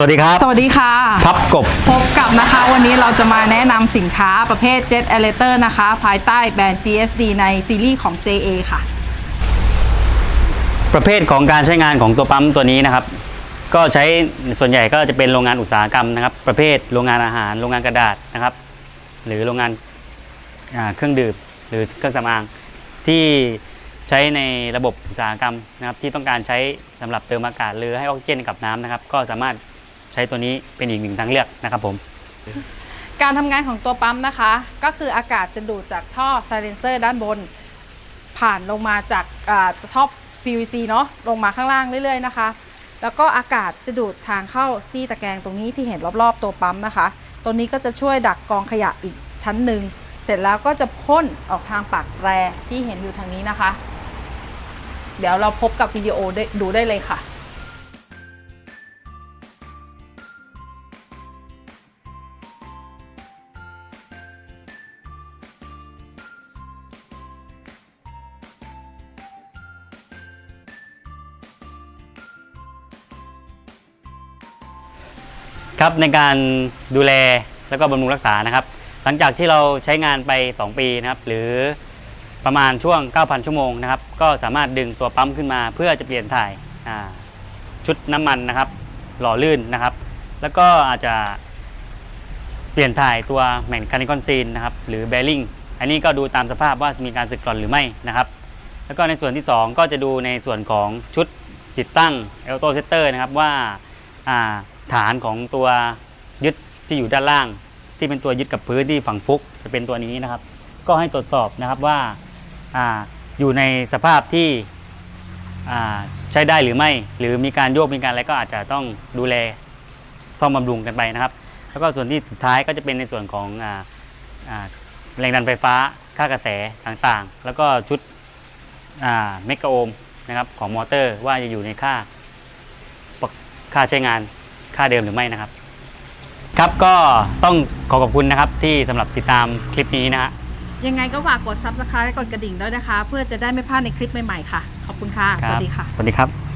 สวัสดีครับ สวัสดีค่ะทับกบ พบกับนะคะวันนี้เราจะมาแนะนำสินค้าประเภท Jet e l e r นะคะ ภายใต้แบรนด์ GSD ในซีรีส์ของ JA ค่ะ ประเภทของการใช้งานของตัวปั๊มตัวนี้นะครับ ก็ใช้ส่วนใหญ่ก็จะเป็นโรงงานอุตสาหกรรมนะครับ ประเภทโรงงานอาหาร โรงงานกระดาษนะครับ หรือโรงงานอ่าเครื่องดื่มหรือเครื่องสำอางที่ใช้ในระบบอุตสาหกรรมนะครับที่ต้องการใช้สำหรับเติมอากาศหรือให้ออกซิเจนกับน้ำนะครับ ก็สามารถ ใช้ตัวนี้เป็นอีกหนึ่งทางเลือกนะครับผม การทำงานของตัวปั๊มนะคะ ก็คืออากาศจะดูดจากท่อไซเลนเซอร์ด้านบน ผ่านลงมาจากอ่าท่อ PVC เนาะลงมาข้างล่างเรื่อยๆนะคะ แล้วก็อากาศจะดูดทางเข้าซี่ตะแกรงตรงนี้ที่เห็นรอบๆตัวปั๊มนะคะ ตัวนี้ก็จะช่วยดักกองขยะอีกชั้นหนึ่งเสร็จแล้วก็จะพ่นออกทางปากแตรที่เห็นอยู่ทางนี้นะคะ เดี๋ยวเราพบกับวิดีโอได้ดูได้เลยค่ะ ครับในการดูแลแล้วก็บำรุงรักษานะครับ หลังจากที่เราใช้งานไป 2 ปีนะครับ หรือประมาณช่วง 9,000 ชั่วโมงนะครับ ก็สามารถดึงตัวปั๊มขึ้นมาเพื่อจะเปลี่ยนถ่ายชุดน้ำมันนะครับ หล่อลื่นนะครับ แล้วก็อาจจะเปลี่ยนถ่ายตัวแมนคานิคอนซีนนะครับ หรือแบริ่งอันนี้ก็ดูตามสภาพว่ามีการสึกกร่อนหรือไม่นะครับ แล้วก็ในส่วนที่ 2 ก็จะดูในส่วนของชุดติดตั้งเอลโตเซตเตอร์นะครับว่าอ่า ฐานของตัวยึดที่อยู่ด้านล่าง ที่เป็นตัวยึดกับพื้นที่ฝั่งฟุกจะเป็นตัวนี้นะครับ ก็ให้ตรวจสอบนะครับว่าอาอยู่ในสภาพที่อ่าใช้ได้หรือไม่ หรือมีการโยกมีการอะไรก็อาจจะต้องดูแลซ่อมบำรุงกันไปนะครับ แล้วก็ส่วนที่สุดท้ายก็จะเป็นในส่วนของอาอ่าแรงดันไฟฟ้าค่ากระแสต่างๆ แล้วก็ชุดเมกะโอห์มนะครับของมอเตอร์ว่าจะอยู่ในค่าปกค่าใช้งาน ค่าเดิมหรือไม่นะครับ ครับก็ต้องขอขอบคุณนะครับที่สำหรับติดตามคลิปนี้นะฮะ ยังไงก็ฝากกด subscribe และกดกระดิ่งด้วยนะคะ เพื่อจะได้ไม่พลาดในคลิปใหม่ๆค่ะ ขอบคุณค่ะคสรับวัสดีค่ะ สวัสดีครับ